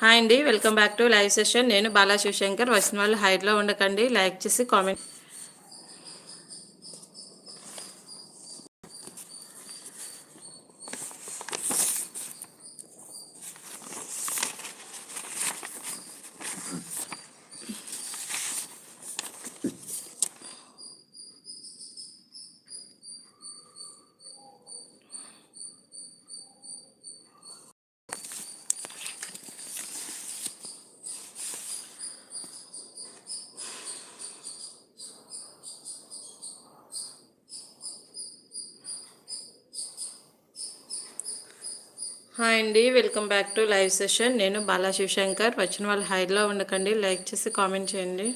Hi అండి welcome back to live session. నేను బాలా శివశంకర్ వచ్చిన వాళ్ళు హైట్లో ఉండకండి. లైక్ చేసి కామెంట్ హాయ్ అండి welcome back to live session. నేను బాలా శివశంకర్. వచ్చిన వాళ్ళు హైలో ఉండకండి లైక్ చేసి కామెంట్ చేయండి.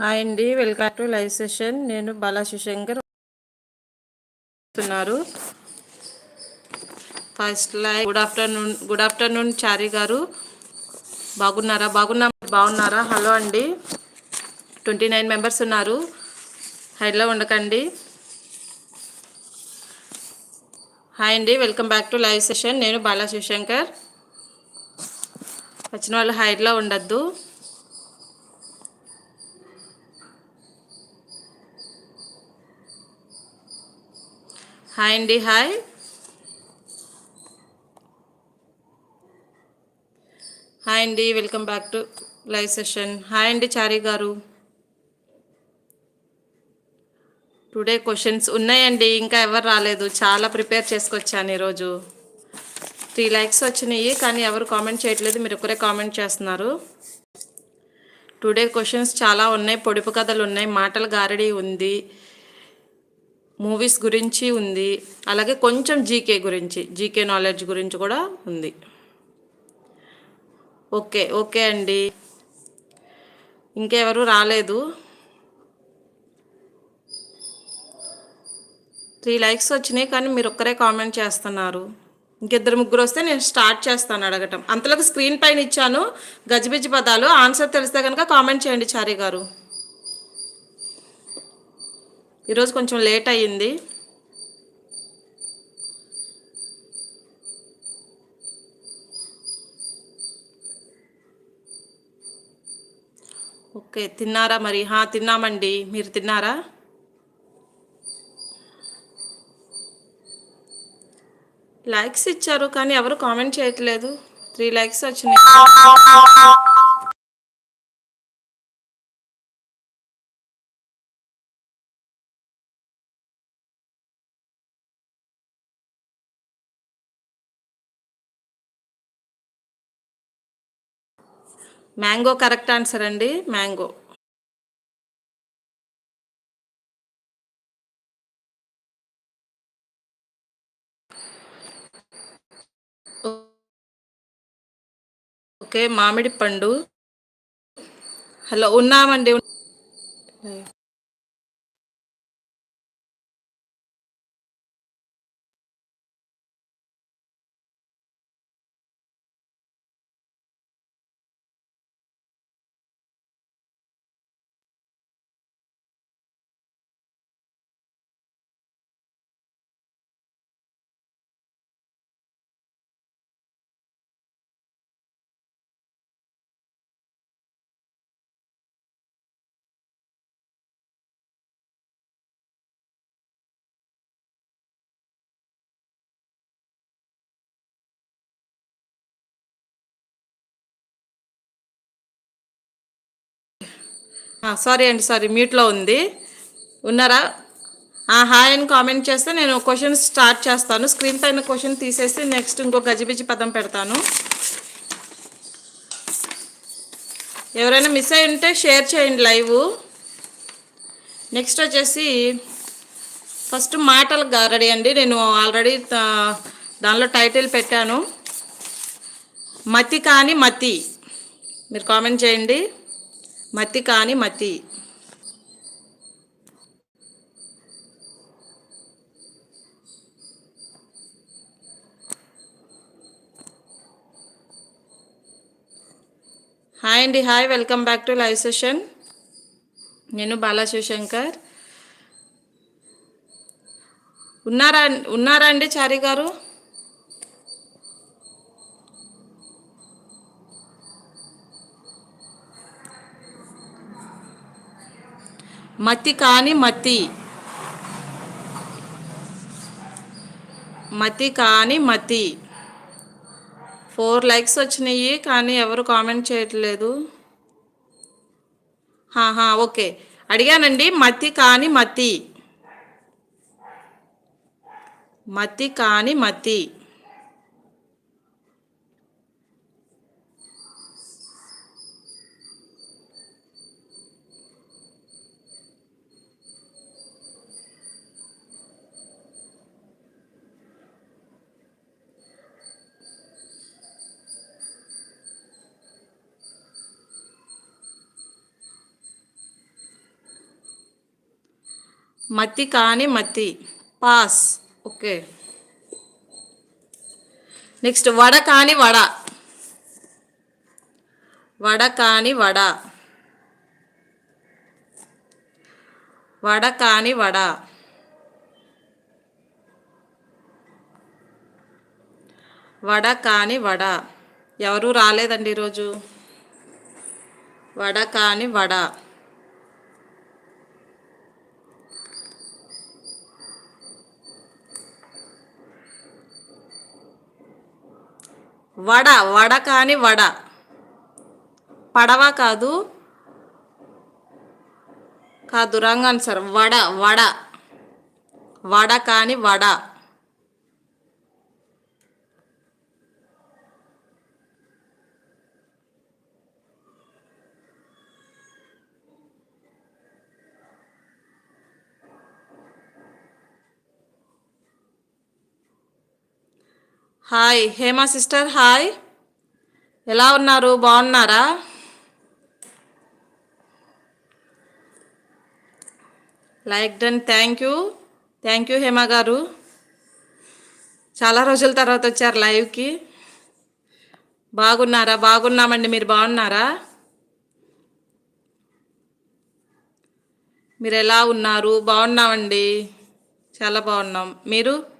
హాయ్ అండి వెల్కమ్ టు లైవ్ సెషన్. నేను Bala Sivashankar first live. Good afternoon good afternoon Chari గారు. బాగున్నారా? బాగున్నా బాగున్నారా? హలో అండి. ట్వంటీ నైన్ మెంబర్స్ ఉన్నారు. హైడ్లో ఉండకండి. హాయ్ అండి welcome back to live session. నేను బాలా శివశంకర్. వచ్చిన వాళ్ళు హైడ్లో ఉండద్దు. హాయ్ అండి హాయ్. హాయ్ అండి welcome back to live session. Hi అండి చారి గారు. టుడే క్వశ్చన్స్ ఉన్నాయండి ఇంకా ఎవరు రాలేదు. చాలా ప్రిపేర్ చేసుకొచ్చాను ఈరోజు. త్రీ లైక్స్ వచ్చినాయి కానీ ఎవరు కామెంట్ చేయట్లేదు మీరు ఒకరే కామెంట్ చేస్తున్నారు. టుడే క్వశ్చన్స్ చాలా ఉన్నాయి పొడుపు కథలు ఉన్నాయి మాటల గారడి ఉంది. మూవీస్ గురించి ఉంది. అలాగే కొంచెం జీకే గురించి జీకే నాలెడ్జ్ గురించి కూడా ఉంది. ఓకే ఓకే అండి. ఇంకెవరు రాలేదు? త్రీ లైక్స్ వచ్చినాయి కానీ మీరు ఒక్కరే కామెంట్ చేస్తున్నారు. ఇంకిద్దరు ముగ్గురు వస్తే నేను స్టార్ట్ చేస్తాను అడగటం. అంతలోకి స్క్రీన్ పైన ఇచ్చాను గజిబిజి పదాలు. ఆన్సర్ తెలిస్తే కనుక కామెంట్ చేయండి చారీ గారు. ఈరోజు కొంచెం లేట్ అయ్యింది. ఓకే తిన్నారా మరి? హా తిన్నామండి. మీరు తిన్నారా? లైక్స్ ఇచ్చారు కానీ ఎవరు కామెంట్ చేయట్లేదు. త్రీ లైక్స్ వచ్చినాయి. మ్యాంగో కరెక్ట్ ఆన్సర్ అండి మ్యాంగో. ఓకే మామిడి పండు. హలో ఉన్నామండి సారీ అండి సారీ మ్యూట్లో ఉంది. ఉన్నారా? ఆ, హాయ్ అని కామెంట్ చేస్తే నేను క్వశ్చన్ స్టార్ట్ చేస్తాను. స్క్రీన్ పైన క్వశ్చన్ తీసేసి నెక్స్ట్ ఇంకో గజిబిజి పదం పెడతాను. ఎవరైనా మిస్ అయి ఉంటే షేర్ చేయండి లైవ్ నెక్స్ట్ వచ్చేసి ఫస్ట్ మాటలు రెడీ అండి. నేను ఆల్రెడీ దానిలో టైటిల్ పెట్టాను. మతి కాని మతి. మీరు కామెంట్ చేయండి. మతి కాని మతి. హాయ్ అండి hi welcome back to live session. నేను బాలా శివశంకర్. ఉన్నారా ఉన్నారా అండి చారి గారు? మతి కాని మతి. మతి కాని మతి. ఫోర్ లైక్స్ వచ్చినాయి కానీ ఎవరు కామెంట్ చేయట్లేదు. హాహా ఓకే. అడిగానండి మతి కాని మతి. మతి కాని మతి. మతి కాని మతి. పాస్. ఓకే. నెక్స్ట్ వడ కాని వడ. వడ కాని వడ. వడ కాని వడ. వడ కాని వడ. ఎవరు రాలేదండి ఈరోజు? వడ కాని వడ. వడ వడ కాని వడ. పడవ కాదు. కాదు రాంగ్ ఆన్సర్ వడ వడ. వడ కాని vada. Hi Hema sister hi. ఎలా ఉన్నారు? బాగున్నారా? Like done thank you. Thank you Hema గారు. చాలా రోజుల తర్వాత వచ్చారు లైవ్కి. బాగున్నారా? బాగున్నామండి మీరు బాగున్నారా? మీరు ఎలా ఉన్నారు? బాగున్నామండి. చాలా బాగున్నాం. మీరు?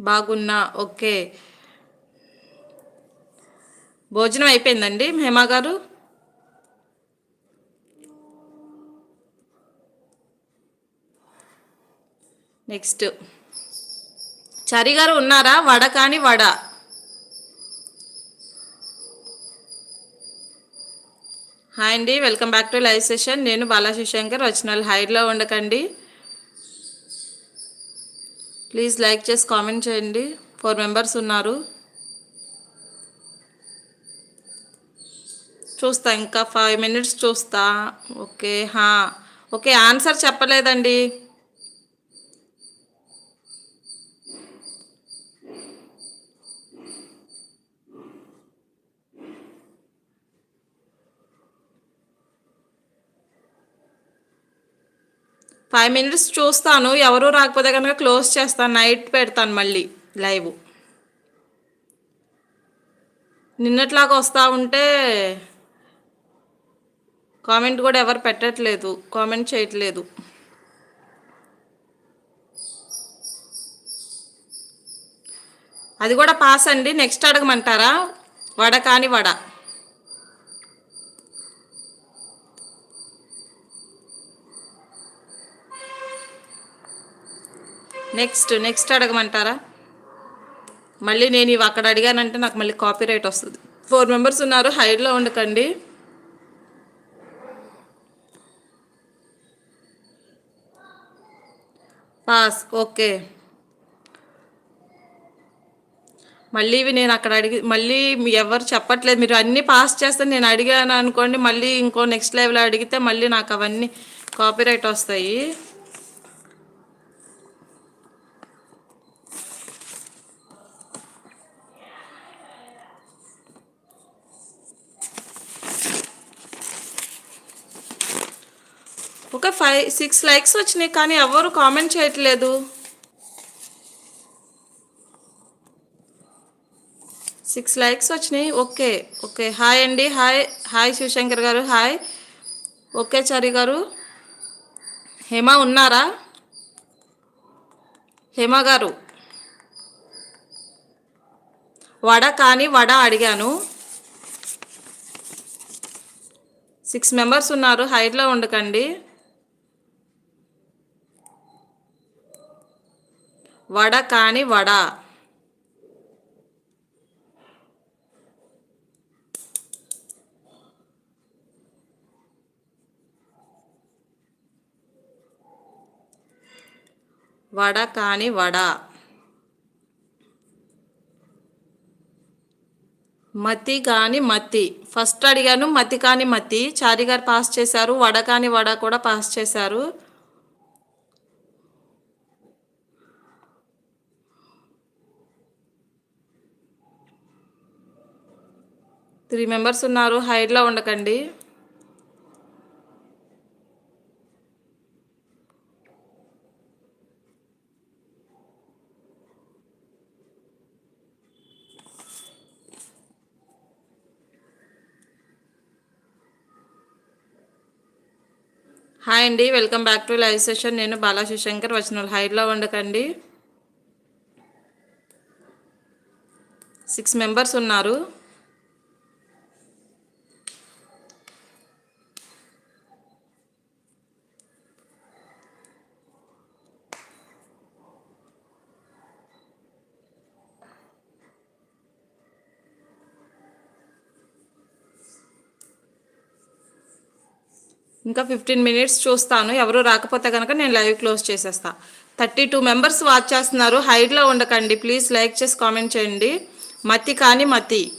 బాగున్నా ఓకే. భోజనం అయిపోయిందండి హేమా గారు? నెక్స్ట్. చరి గారు ఉన్నారా? వడ కాని వడ. హాయ్ అండి welcome back to live session. నేను బాలాశిశంకర్ వచ్చిన హైడ్లో ఉండకండి. ప్లీజ్ లైక్ చేసి కామెంట్ చేయండి. ఫోర్ మెంబర్స్ ఉన్నారు. చూస్తా ఇంకా ఫైవ్ మినిట్స్ చూస్తా. ఓకే హా ఓకే ఆన్సర్ చెప్పలేదండి. ఫైవ్ మినిట్స్ చూస్తాను. ఎవరు రాకపోతే కనుక క్లోజ్ చేస్తాను. నైట్ పెడతాను మళ్ళీ లైవ్ నిన్నట్లాగా వస్తూ ఉంటే కామెంట్ కూడా ఎవరు పెట్టట్లేదు. కామెంట్ చేయట్లేదు. అది కూడా పాస్ అండి. నెక్స్ట్ అడగమంటారా? వడ కాని వడ. Next next అడగమంటారా? మళ్ళీ నేను ఇవి అక్కడ అడిగానంటే నాకు మళ్ళీ కాపీ రైట్ వస్తుంది. ఫోర్ మెంబర్స్ ఉన్నారు హైడ్లో ఉండకండి. Pass okay. మళ్ళీ ఇవి నేను అక్కడ అడిగి మళ్ళీ ఎవరు చెప్పట్లేదు. మీరు అన్నీ పాస్ చేస్తే నేను అడిగాను అనుకోండి మళ్ళీ ఇంకో నెక్స్ట్ లెవెల్ అడిగితే మళ్ళీ నాకు అవన్నీ కాపీరైట్ వస్తాయి. ఫైవ్ సిక్స్ లైక్స్ వచ్చినాయి కానీ ఎవరు కామెంట్ చేయట్లేదు. సిక్స్ లైక్స్ వచ్చినాయి ఓకే ఓకే హాయ్ అండి హాయ్ హాయ్ శివశంకర్ గారు హాయ్ ఓకే చారి గారు. హేమ ఉన్నారా? హేమ గారు. వడ కానీ వడ అడిగాను. సిక్స్ మెంబర్స్ ఉన్నారు హైట్లో ఉండకండి. వడ కాని వడ. వడ కాని వడ. మతి కాని మతి. ఫస్ట్ అడిగాను మతి కాని మతి. చారి గారు పాస్ చేశారు వడ కాని వడ కూడా పాస్ చేశారు. త్రీ మెంబర్స్ ఉన్నారు. హైడ్లో ఉండకండి. హాయ్ అండి. Welcome back to live session. నేను బాలా శివశంకర్ వచ్చిన హైడ్లో ఉండకండి. సిక్స్ మెంబర్స్ ఉన్నారు. ఇంకా ఫిఫ్టీన్ మినిట్స్ చూస్తాను. ఎవరు రాకపోతే కనుక నేను లైవ్ క్లోజ్ చేసేస్తా. థర్టీ టూ మెంబర్స్ వాచ్ చేస్తున్నారు హైడ్లో ఉండకండి. ప్లీజ్ లైక్ చేసి కామెంట్ చేయండి. మతి కానీ మతి.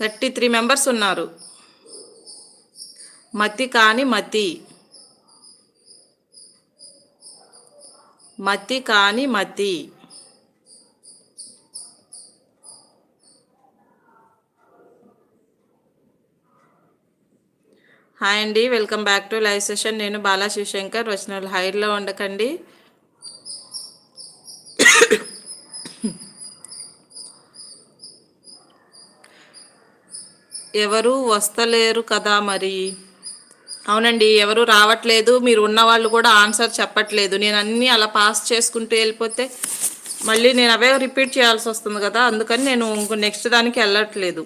థర్టీ త్రీ మెంబర్స్ ఉన్నారు. మతి కాని మతి. మతి కాని మతి. హాయ్ అండి welcome back to live session. నేను బాలా శివశంకర్ వచ్చిన హైర్లో ఉండకండి. ఎవరు వస్తలేరు కదా మరి? అవునండి ఎవరు రావట్లేదు. మీరు ఉన్న వాళ్ళు కూడా ఆన్సర్ చెప్పట్లేదు. నేను అన్నీ అలా పాస్ చేసుకుంటూ వెళ్ళిపోతే మళ్ళీ నేను అవే రిపీట్ చేయాల్సి వస్తుంది కదా. అందుకని నేను ఇంకో నెక్స్ట్ దానికి వెళ్ళట్లేదు.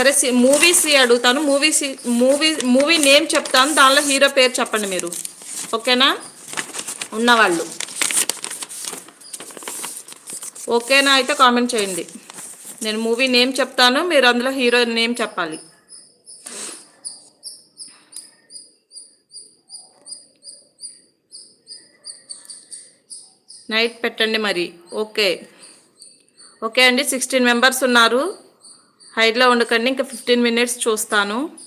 సరే మూవీస్ అడుగుతాను. మూవీస్ మూవీ మూవీ నేమ్ చెప్తాను. దానిలో హీరో పేరు చెప్పండి మీరు. ఓకేనా? ఉన్నవాళ్ళు ఓకేనా? అయితే కామెంట్ చేయండి. నేను మూవీ నేమ్ చెప్తాను. మీరు అందులో హీరో నేమ్ చెప్పాలి. నైట్ పెట్టండి మరి. ఓకే. ఓకే అండి. సిక్స్టీన్ మెంబర్స్ ఉన్నారు. హైడ్లో ఉండకండి ఇంకా ఫిఫ్టీన్ మినిట్స్ చూస్తాను.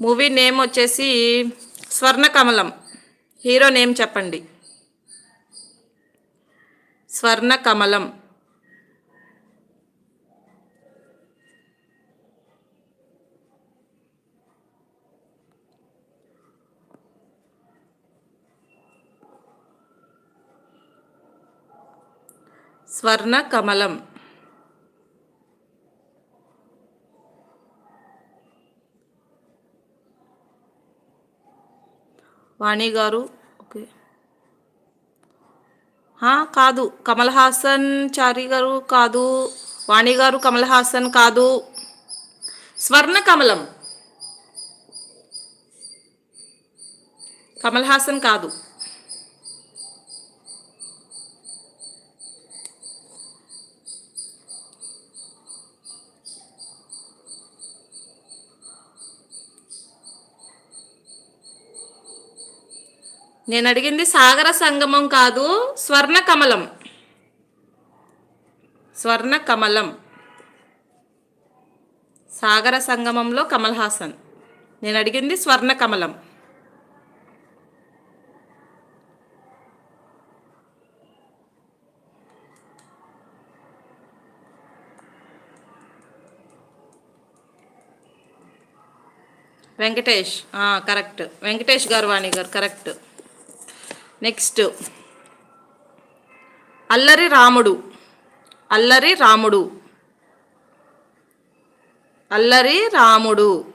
మూవీ నేమ్ వచ్చేసి స్వర్ణకమలం. హీరో నేమ్ చెప్పండి. స్వర్ణకమలం. స్వర్ణ కమలం వాణి గారు. ఓకే. కాదు. కమల్ హాసన్ చారి గారు కాదు. వాణి గారు కమల్ హాసన్ కాదు. స్వర్ణ కమలం. కమల్ హాసన్ కాదు. నేను అడిగింది సాగర సంగమం కాదు స్వర్ణ కమలం స్వర్ణ కమలం సాగర సంగమంలో కమల్ హాసన్ నేను అడిగింది స్వర్ణ కమలం వెంకటేష్ కరెక్ట్. వెంకటేష్ గారు వాణి గారు కరెక్ట్. నెక్స్ట్. అల్లరి రాముడు. అల్లరి రాముడు. అల్లరి రాముడు.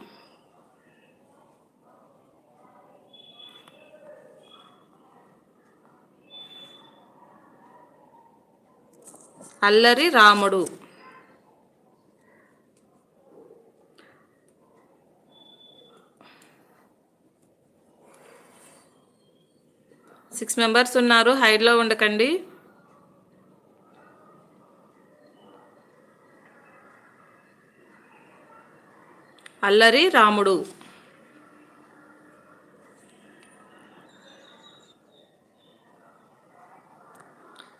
అల్లరి రాముడు. సిక్స్ మెంబర్స్ ఉన్నారు. హైడ్లో ఉండకండి. అల్లరి రాముడు.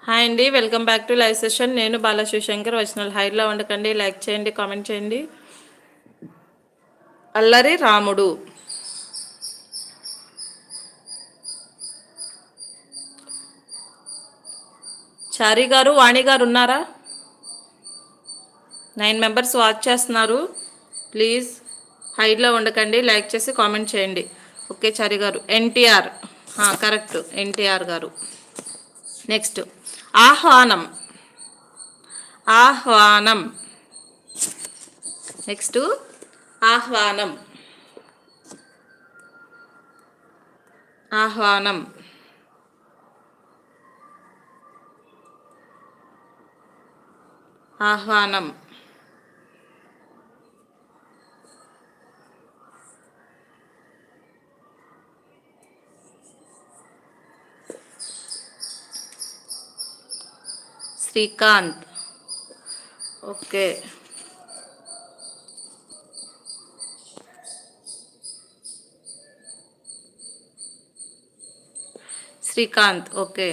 హాయ్ అండి. Welcome back to live session. నేను బాలశివశంకర్ వచ్చినాలు హైడ్లో ఉండకండి. లైక్ చేయండి కామెంట్ చేయండి. అల్లరి రాముడు. షారీ గారు వాణి గారు ఉన్నారా? నైన్ మెంబర్స్ వాచ్ చేస్తున్నారు. ప్లీజ్ హైడ్లో ఉండకండి లైక్ చేసి కామెంట్ చేయండి. ఓకే చారి గారు. ఎన్టీఆర్. కరెక్ట్. ఎన్టీఆర్ గారు. నెక్స్ట్. ఆహ్వానం. ఆహ్వానం. నెక్స్ట్. ఆహ్వానం. ఆహ్వానం. ఆహ్వానం శ్రీకాంత్ ఓకే శ్రీకాంత్ ఓకే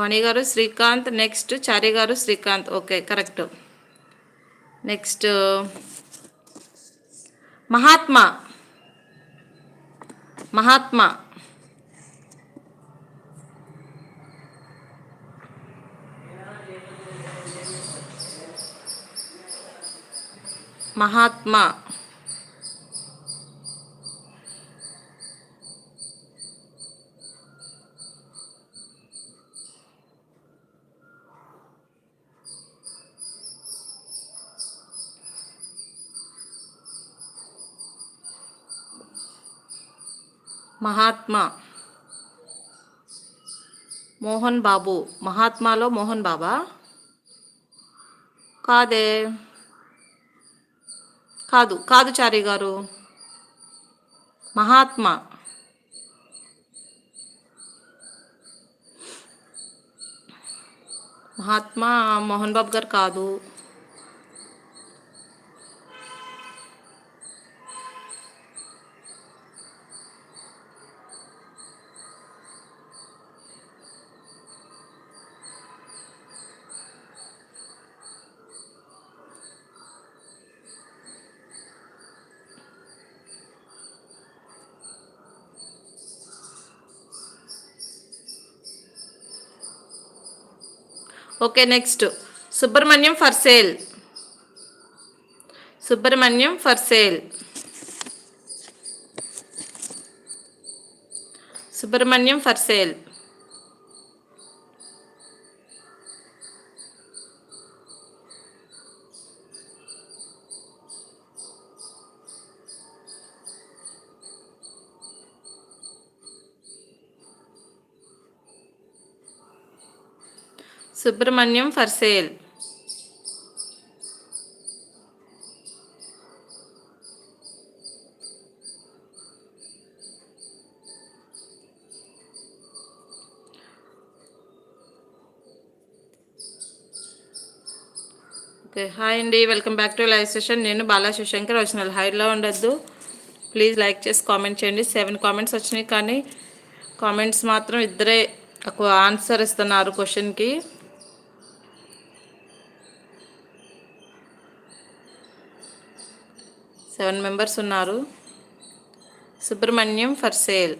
వాణి గారు శ్రీకాంత్ నెక్స్ట్ చారి గారు Srikanth. Okay correct next Mahatma. Mahatma. Mahatma. Mahatma. Mohan Babu. మహాత్మాలో Mohan Baba? కాదే. కాదు కాదు చారి గారు. మహాత్మా. మహాత్మా మోహన్ బాబు గారు కాదు. Okay next Subrahmanyam for sale. Subrahmanyam for sale. Subrahmanyam for sale. Subrahmanyam for sale. Okay hi అండి. Welcome back to live session నేను బాలా శివశంకర్ వచ్చిన హైలో ఉండొద్దు. ప్లీజ్ లైక్ చేసి కామెంట్ చేయండి. సెవెన్ కామెంట్స్ వచ్చినాయి కానీ కామెంట్స్ మాత్రం ఇద్దరే ఆన్సర్ ఇస్తున్నారు క్వశ్చన్కి సెవెన్ మెంబర్స్ ఉన్నారు. Subrahmanyam for sale.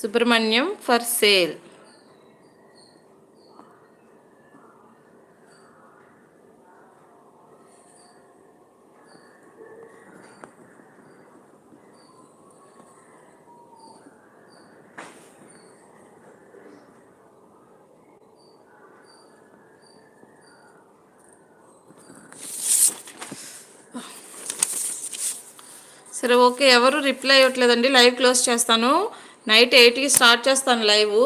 Subrahmanyam for sale. సరే ఓకే ఎవరు రిప్లై ఇవ్వట్లేదండి. లైవ్ క్లోజ్ చేస్తాను. నైట్ ఎయిట్కి స్టార్ట్ చేస్తాను లైవ్.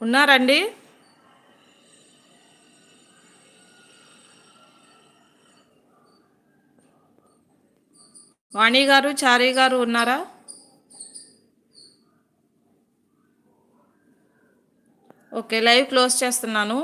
ఉన్నారండి? వాణి గారు చారీ గారు ఉన్నారా? ఓకే లైవ్ క్లోజ్ చేస్తున్నాను.